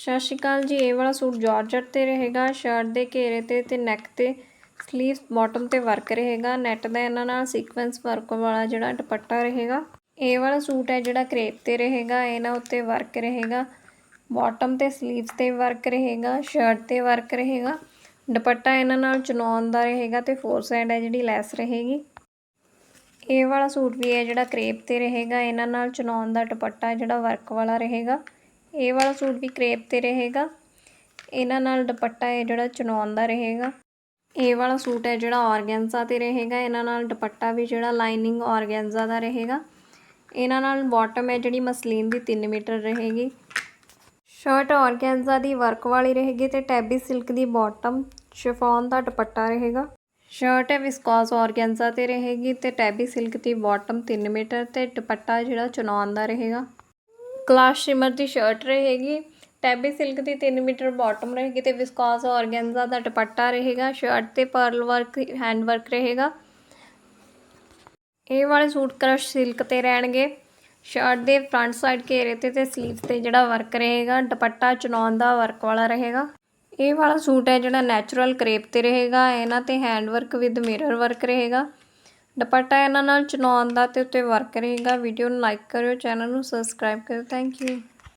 ਸਤਿ ਸ਼੍ਰੀ ਅਕਾਲ ਜੀ, ਇਹ ਵਾਲਾ ਸੂਟ ਜਾਰਜਟ ਤੇ ਰਹੇਗਾ, ਸ਼ਰਟ ਦੇ ਘੇਰੇ ਤੇ ਤੇ ਨੈਕ ਤੇ ਸਲੀਵਸ ਬਾਟਮ ਤੇ ਵਰਕ ਰਹੇਗਾ ਨੈਟ ਦਾ ਇਹਨਾਂ ਨਾਲ ਸੀਕੁਐਂਸ ਵਰਕ ਵਾਲਾ ਜਿਹੜਾ ਦੁਪੱਟਾ ਰਹੇਗਾ। ਇਹ ਵਾਲਾ ਸੂਟ ਹੈ ਜਿਹੜਾ ਕਰੇਪ ਤੇ ਰਹੇਗਾ, ਇਹਨਾਂ ਉੱਤੇ ਵਰਕ ਰਹੇਗਾ ਬਾਟਮ ਤੇ ਸਲੀਵਸ ਤੇ ਵਰਕ ਰਹੇਗਾ ਸ਼ਰਟ ਤੇ ਵਰਕ ਰਹੇਗਾ, ਦੁਪੱਟਾ ਇਹਨਾਂ ਨਾਲ ਚਨੌਨ ਦਾ ਰਹੇਗਾ ਤੇ ਫੋਰ ਸਾਈਡ ਹੈ ਜਿਹੜੀ ਲੈਸ ਰਹੇਗੀ। ਇਹ ਵਾਲਾ ਸੂਟ ਵੀ ਹੈ ਜਿਹੜਾ ਕਰੇਪ ਤੇ ਰਹੇਗਾ, ਇਹਨਾਂ ਨਾਲ ਚਨੌਨ ਦਾ ਦੁਪੱਟਾ ਜਿਹੜਾ ਵਰਕ ਵਾਲਾ ਰਹੇਗਾ। ਇਹ ਵਾਲਾ ਸੂਟ ਵੀ ਕਰੇਪ ਤੇ ਰਹੇਗਾ। ਇਹਨਾਂ ਨਾਲ ਦੁਪੱਟਾ ਹੈ ਜਿਹੜਾ ਚਨੌਨ ਦਾ ਰਹੇਗਾ। ਇਹ ਵਾਲਾ ਸੂਟ ਹੈ ਜਿਹੜਾ ਆਰਗੈਂਜ਼ਾ ਤੇ ਰਹੇਗਾ। ਇਹਨਾਂ ਨਾਲ ਦੁਪੱਟਾ ਵੀ ਜਿਹੜਾ ਲਾਈਨਿੰਗ ਆਰਗੈਂਜ਼ਾ ਦਾ ਰਹੇਗਾ। ਇਹਨਾਂ ਨਾਲ ਬਾਟਮ ਹੈ ਜਿਹੜੀ ਮਸਲੀਨ ਦੀ 3 ਮੀਟਰ ਰਹੇਗੀ। ਸ਼ਰਟ ਆਰਗੈਂਜ਼ਾ ਦੀ ਵਰਕ ਵਾਲੀ ਰਹੇਗੀ ਤੇ ਟੈਬੀ ਸਿਲਕ ਦੀ ਬਾਟਮ ਸ਼ਿਫੋਨ ਦਾ ਦੁਪੱਟਾ ਰਹੇਗਾ। ਸ਼ਰਟ ਹੈ ਵਿਸਕੋਸ ਆਰਗੈਂਜ਼ਾ ਤੇ ਰਹੇਗੀ ਤੇ ਟੈਬੀ ਸਿਲਕ ਦੀ ਬਾਟਮ 3 ਮੀਟਰ ਤੇ ਦੁਪੱਟਾ ਜਿਹੜਾ ਚੁਣਾਉਣ ਦਾ ਰਹੇਗਾ। ਕਲਾਸ ਸ਼ਿਮਰ ਦੀ ਸ਼ਰਟ ਰਹੇਗੀ। ਟੈਬੀ ਸਿਲਕ ਦੀ 3 ਮੀਟਰ ਬਾਟਮ ਰਹੇਗੀ ਤੇ ਵਿਸਕੋਸ ਆਰਗੈਂਜ਼ਾ ਦਾ ਦੁਪੱਟਾ ਰਹੇਗਾ। ਸ਼ਰਟ ਤੇ ਪਰਲ ਵਰਕ ਹੈਂਡ ਵਰਕ ਰਹੇਗਾ। ਇਹ ਵਾਲੇ ਸੂਟ ਕਰਸ਼ ਸਿਲਕ ਤੇ ਰਹਿਣਗੇ। ਸ਼ਰਟ ਦੇ ਫਰੰਟ ਸਾਈਡ ਘੇਰੇ ਤੇ ਤੇ ਸਲੀਵਸ ਤੇ ਜਿਹੜਾ ਵਰਕ ਰਹੇਗਾ, ਦੁਪੱਟਾ ਚੁਣਾਉਣ ਦਾ ਵਰਕ ਵਾਲਾ ਰਹੇਗਾ। ਇਹ ਵਾਲਾ ਸੂਟ ਹੈ ਜਿਹੜਾ ਨੈਚੁਰਲ ਕਰੇਪ ਤੇ ਰਹੇਗਾ। ਇਹਨਾਂ ਤੇ hand work with mirror work ਰਹੇਗਾ। ਦੁਪੱਟਾ ਇਹਨਾਂ ਨਾਲ ਚੁਣਾਉਣ ਦਾ ਤੇ ਉੱਤੇ ਵਰਕ ਰਹੇਗਾ। ਵੀਡੀਓ ਨੂੰ ਲਾਈਕ ਕਰਿਓ ਚੈਨਲ ਨੂੰ ਸਬਸਕ੍ਰਾਈਬ ਕਰਿਓ। Thank you